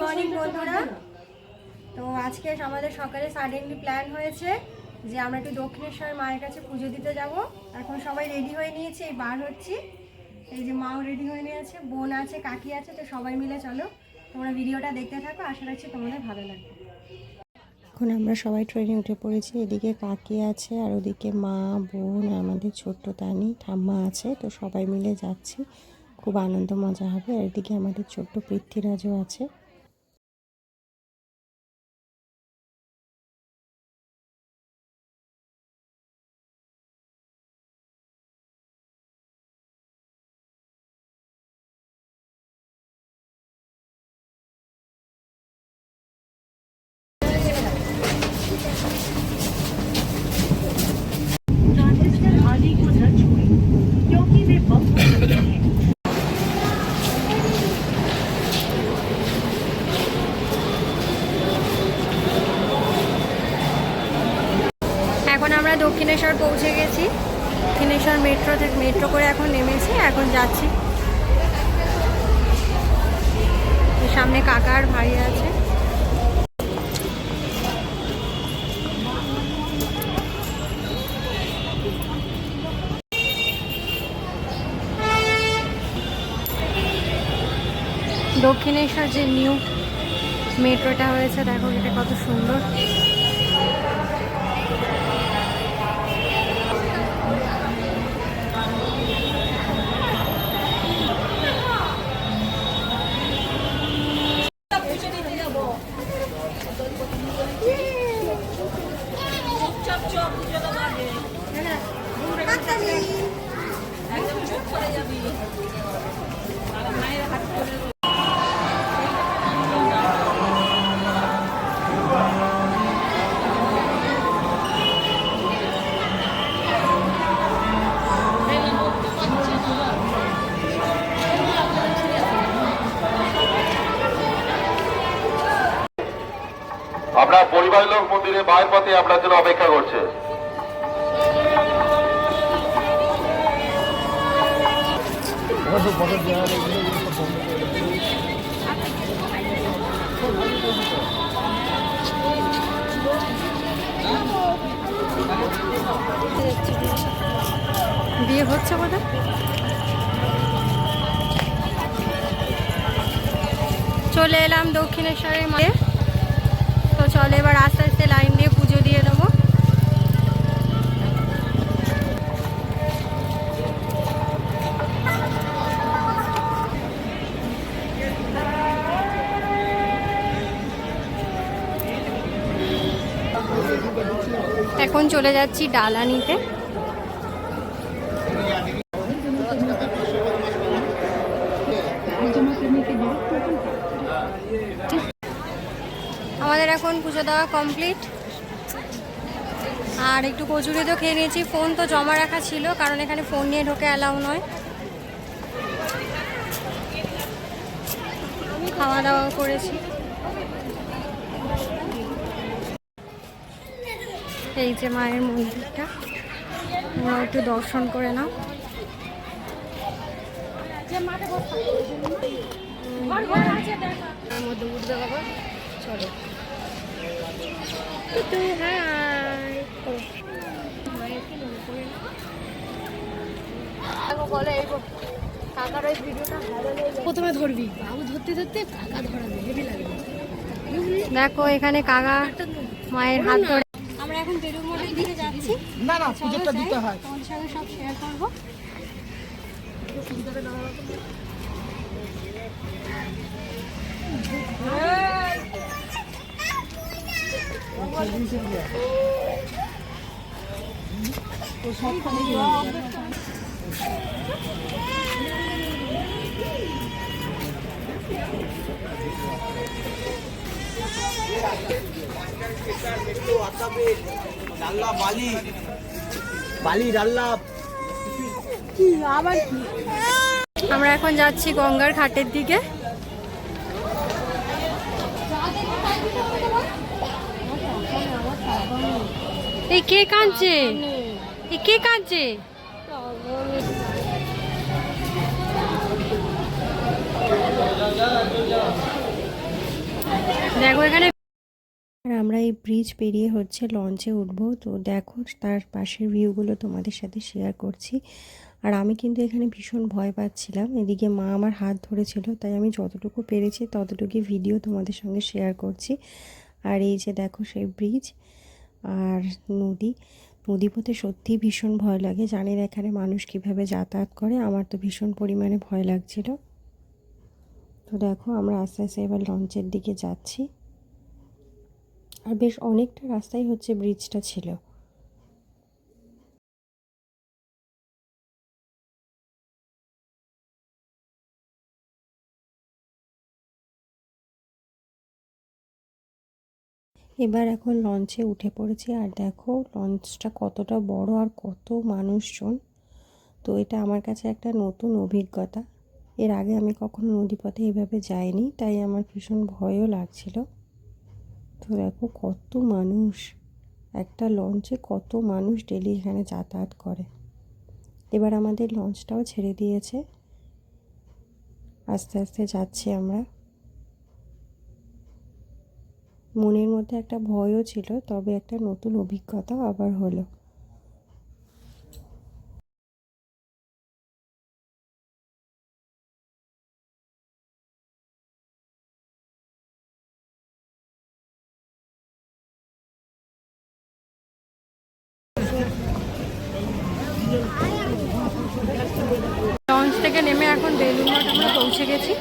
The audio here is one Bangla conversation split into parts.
মর্নিং বন্ধুরা। তো আজকে আমাদের সকালে সাডেনলি প্ল্যান হয়েছে যে আমরা একটু দক্ষিণেশ্বর মায়ের কাছে পুজো দিতে যাব। এখন সবাই রেডি হয়ে নিয়েছে এই বার হচ্ছি। এই যে মাও রেডি হয়ে নিয়েছে বোন আছে কাকি আছে তো সবাই মিলে চলো। তোমরা ভিডিওটা দেখতে থাকো আশা রাখছি তোমাদের ভালো লাগবে। এখন আমরা সবাই ট্রেনে উঠে পড়েছি এদিকে কাকি আছে আর ওদিকে মা বোন আমাদের ছোট্ট তানি ঠাম্মা আছে তো সবাই মিলে যাচ্ছি। খুব আনন্দ মজা হবে। আর এদিকে আমাদের ছোট্ট পৃথ্বীরাজও আছে। এখন আমরা দক্ষিণেশ্বর পৌঁছে গেছি। দক্ষিণেশ্বর মেট্রো থেকে মেট্রো করে এখন নেমেছি, এখন যাচ্ছি। সামনে কাকার ভাই আছে। দক্ষিণেশ্বর যে নিউ মেট্রোটা হয়েছে দেখো এটা কত সুন্দর। আপনার পরিবারের লোক মন্দিরে মায়ের পথে আপনার জন্য অপেক্ষা করছে। বিয়ে হচ্ছে বোধহয়? চলে এলাম দক্ষিণেশ্বরের মায়ে তো চলে এবার আস্তে আস্তে লাইন দিয়ে পুজো দিয়ে নেব। এখন চলে যাচ্ছি ডালা নিতে আমাদের এখন পুজো দেওয়া কমপ্লিট আর একটু কচুরি তো খেয়ে নিয়েছি ফোন তো জমা রাখা ছিল কারণ এখানে ফোন নিয়ে ঢোকে অ্যালাউ নয়। খাওয়া দাওয়া করেছি। এই যে মায়ের মন্দিরটা তোমরা একটু দর্শন করে নাও। মধ্যে উঠবে বাবা চলো টুটু, হাই। করো। মায়েরকে মনে করে নাও। দেখো, বলে এই বো- কাকার ওই ভিডিওটা প্রথমে ধরবি। বাবু ধরতে ধরতে কাকা ধরাবে হেভি লাগে। দেখো এখানে কাকা মায়ের হাত ধরে। আমরা এখন বেলুর মঠের দিকে যাচ্ছি। না না পুজোটা দিতে হয়। তোমাদের সঙ্গে সব শেয়ার করব। করব বালি আমরা এখন যাচ্ছি গঙ্গার ঘাটের দিকে। এই কে কাঁদছে। এই কে কাঁদছে। দেখো এখানে আর আমরা এই ব্রিজ পেরিয়ে হচ্ছে লঞ্চে উঠবো। তো দেখো, তার পাশের ভিউগুলো তোমাদের সাথে শেয়ার করছি। আর আমি কিন্তু এখানে ভীষণ ভয় পাচ্ছিলাম। এদিকে মা আমার হাত ধরেছিল, তাই আমি যতটুকু পেরেছি ততটুকু ভিডিও তোমাদের সঙ্গে শেয়ার করছি। আর এই যে দেখো সেই ব্রিজ আর নদী নদী পথে সত্যিই ভীষণ ভয় লাগে। জানি না এখানে মানুষ কীভাবে যাতায়াত করে, আমার তো ভীষণ পরিমাণে ভয় লাগছিল। তো দেখো, আমরা আস্তে আস্তে এবার লঞ্চের দিকে যাচ্ছি। আর বেশ অনেকটা রাস্তাই হচ্ছে ব্রিজটা ছিল। এবার এখন লঞ্চে উঠে পড়েছি আর দেখো লঞ্চটা কতটা বড় আর কত মানুষজন। তো এটা আমার কাছে একটা নতুন অভিজ্ঞতা। এর আগে আমি কখনো নদীপথে এভাবে যাইনি, তাই আমার ভীষণ ভয়ও লাগছিল। তো দেখো কত মানুষ, একটা লঞ্চে কত মানুষ ডেলি এখানে যাতায়াত করে। এবার আমাদের লঞ্চটাও ছেড়ে দিয়েছে। আস্তে আস্তে যাচ্ছি আমরা। মনের মধ্যে একটা ভয়ও ছিল, তবে একটা নতুন অভিজ্ঞতাও আবার হলো। লঞ্চ থেকে নেমে এখন মঠ আমরা পৌঁছে গেছি।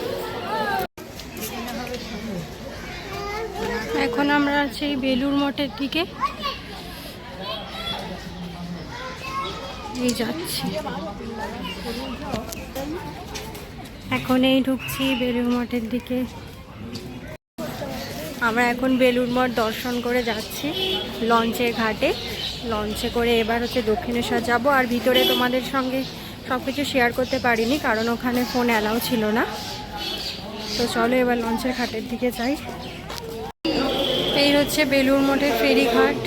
আমরা সেই বেলুর মঠের দিকে। এই যাচ্ছি। এখন এই ঢুকছি বেলুর মঠের দিকে। আমরা এখন বেলুর মঠ দর্শন করে যাচ্ছি লঞ্চের ঘাটে। লঞ্চে করে এবার হচ্ছে দক্ষিণেশ্বর যাব। আর ভিতরে তোমাদের সঙ্গে সব কিছু শেয়ার করতে পারিনি, কারণ ওখানে ফোন অ্যালাউ ছিল না। তো চলো এবার লঞ্চের ঘাটের দিকে যাই। এই হচ্ছে বেলুর মঠের ফেরিঘাট।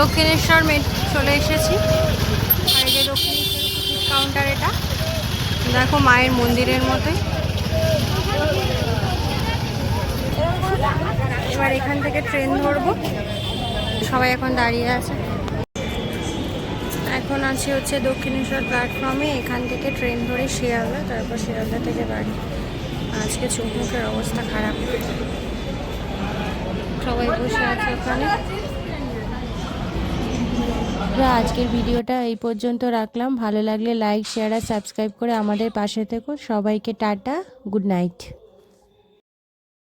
দক্ষিণেশ্বর মেট চলে এসেছি। দক্ষিণেশ্বর কাউন্টার এটা। দেখো মায়ের মন্দিরের মতোই এবার এখান থেকে ট্রেন ধরবো। সবাই এখন দাঁড়িয়ে আছে। এখন আছি হচ্ছে দক্ষিণেশ্বর প্ল্যাটফর্মে এখান থেকে ট্রেন ধরে শিয়ালদা, তারপর শিয়ালদা থেকে বাড়ি। আজকে চোখ মুখের অবস্থা খারাপ। সবাই বসে আছে ওখানে। আজকের ভিডিওটা এই পর্যন্ত রাখলাম। ভালো লাগলে লাইক শেয়ার আর সাবস্ক্রাইব করে আমাদের পাশে থেকো। সবাইকে টাটা গুড নাইট